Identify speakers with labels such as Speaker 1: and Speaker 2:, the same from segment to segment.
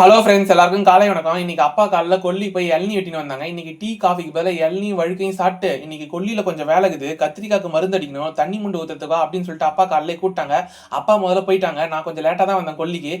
Speaker 1: Hello friends எல்லாருக்கும் காலை வணக்கம். இன்னைக்கு அப்பா காலில் கொல்லி போய் இளநீ வெட்டின்னு வந்தாங்க. இன்னைக்கு டீ காஃபிக்கு பதிலாக இளநீ வழுக்கையும் சாப்பிட்டு இன்னைக்கு கொல்லியில் கொஞ்சம் வேலை இருக்குது. கத்திரிக்காய்க்கு மருந்து அடிக்கணும் தண்ணி முண்டு ஊற்றுறதுக்கா அப்படின்னு சொல்லிட்டு அப்பா காலையில கூப்பிட்டாங்க. அப்பா முதல்ல போயிட்டாங்க. நான் கொஞ்சம் லேட்டாக தான் வந்தேன் கொல்லிக்கு.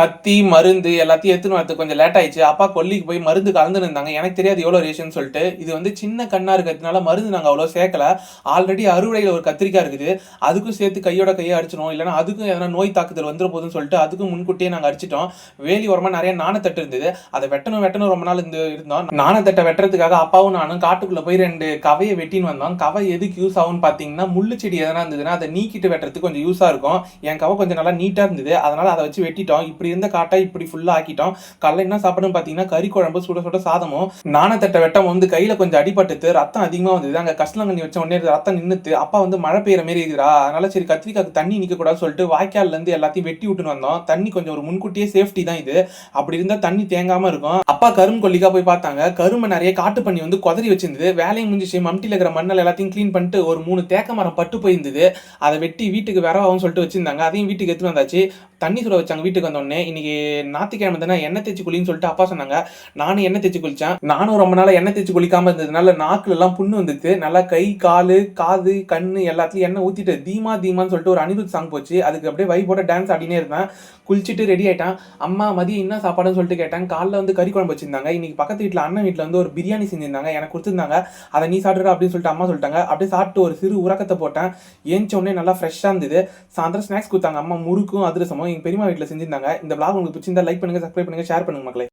Speaker 1: கத்தி மருந்து எல்லாத்தையும் எடுத்துன்னு வரதுக்கு கொஞ்சம் லேட் ஆயிடுச்சு. அப்பா கொல்லிக்கு போய் மருந்து கலந்துன்னு இருந்தாங்க. எனக்கு தெரியாது எவ்வளோ ரேஷன் சொல்லிட்டு. இது வந்து சின்ன கண்ணாக இருக்கிறதுனால மருந்து நாங்கள் அவ்வளோ சேர்க்கல. ஆல்ரெடி அறுவடையில் ஒரு கத்திரிக்காய் இருக்குது. அதுக்கும் சேர்த்து கையோட கையை அடிச்சிடும் இல்லைனா அதுக்கும் எதனா நோய் தாக்குதல் வந்துட போதுன்னு சொல்லிட்டு அதுக்கும் முன்கூட்டியே நாங்கள் அடிச்சிட்டோம். வேலி உரமாக நிறைய நாணத்தட்டு இருந்தது. அதை வெட்டணும் வெட்டணும் ரொம்ப நாள் இருந்து இருந்தோம். நாணத்தட்டை வெட்டுறதுக்காக அப்பாவும் நானும் காட்டுக்குள்ள போய் ரெண்டு கவையை வெட்டின்னு வந்தோம். கவை எதுக்கு யூஸ் ஆகும்னு பார்த்தீங்கன்னா முள்ளு செடி எதனா இருந்ததுன்னா அதை நீக்கிட்டு வெட்டுறதுக்கு கொஞ்சம் யூஸாக இருக்கும். என் கவை கொஞ்சம் நல்லா நீட்டாக இருந்தது. அதனால அதை வச்சு வெட்டிட்டோம். இப்படி இருந்த காட்டை இப்படி ஃபுல்லாக ஆக்கிட்டோம். காலைல என்ன சாப்பிடணும் பார்த்தீங்கன்னா கறி குழம்பு சுட சுட சாதமும். நாணத்தட்டை வெட்டம் வந்து கையில் கொஞ்சம் அடிபட்டுட்டு ரத்தம் அதிகமாக வந்தது. அங்கே கஷ்டங்கண்ணி வச்ச உடனே ரத்தம் நின்றுத்து அப்பா வந்து மழை பெய்கிற மாரி இருக்குதா அதனால சரி கத்திரிக்காய்க்கு தண்ணி நிற்கக்கூடாதுன்னு சொல்லிட்டு வாய்க்கால்லேருந்து எல்லாத்தையும் வெட்டி விட்டுன்னு வந்தோம். தண்ணி கொஞ்சம் ஒரு முன்கூட்டியே சேஃப்டி தான் இது. அப்படி இருந்தால் தண்ணி தேங்காமல் இருக்கும். அப்பா கரும்பு கொல்லிக்கா போய் பார்த்தாங்க. கரும்பு நிறைய காட்டு பண்ணி வந்து குதறி வச்சிருந்தது. வேலையும் முடிஞ்சிச்சு. மம்டியில் இருக்கிற மண்ணல் எல்லாத்தையும் க்ளீன் பண்ணிட்டு ஒரு மூணு தேக்க மரம் பட்டு போயிருந்தது. அதை வெட்டி வீட்டுக்கு வரவாகும் சொல்லிட்டு வச்சிருந்தாங்க. அதையும் வீட்டுக்கு எடுத்துகிட்டு வந்தாச்சு. தண்ணி சுட வச்சாங்க வீட்டுக்கு வந்தோடனே இன்னைக்கு ஞாயிற்றுக்கிழமை தானே எண்ணெய் தேய்ச்சி குளின்னு சொல்லிட்டு அப்பா சொன்னாங்க. நானும் எண்ணெய் தேய்ச்சி குளித்தேன் நானும் ரொம்ப நாள் எண்ணெய் தேய்ச்சி குளிக்காமல் இருந்ததுனால நாக்குல எல்லாம் புண்ணு வந்துச்சு நல்லா கை காலு காது கண்ணு எல்லாத்தையும் எண்ணெய் ஊற்றிட்டு தீமா தீமான்னு சொல்லிட்டு ஒரு அனிருத் சாங் போச்சு. அதுக்கு அப்படியே வைப்போட டான்ஸ் ஆடினே இருந்தேன். குளிச்சுட்டு ரெடி ஆயிட்டான். அம்மா மதியம் என்ன சாப்பாடுன்னு சொல்லிட்டு கேட்டேன். காலைல வந்து கறி குழம்பு வச்சிருந்தாங்க. இன்னைக்கு பக்கத்து வீட்டில் அண்ணன் வீட்டில் வந்து ஒரு பிரியாணி செஞ்சிருந்தாங்க. எனக்கு கொடுத்துருந்தாங்க. அதை நீ சாப்பிட்ற அப்படின்னு சொல்லிட்டு அம்மா சொல்லிட்டாங்க. அப்படியே சாப்பிட்டு ஒரு சிறு உறக்கத்தை போட்டேன். ஏஞ்சோடனே நல்லா ஃப்ரெஷ்ஷாக இருந்தது. சாயந்தரம் ஸ்நாக்ஸ் கொடுத்தாங்க. அம்மா முறுக்கும் அதிரசமும் எங்கள் பெரியமா வீட்டில் செஞ்சிருந்தாங்க. இந்த பிளாக் உங்களுக்கு பிடிச்சிருந்தா லைக் பண்ணுங்க சப்ஸ்கிரைப் பண்ணுங்கள் ஷேர் பண்ணுங்க மக்களே.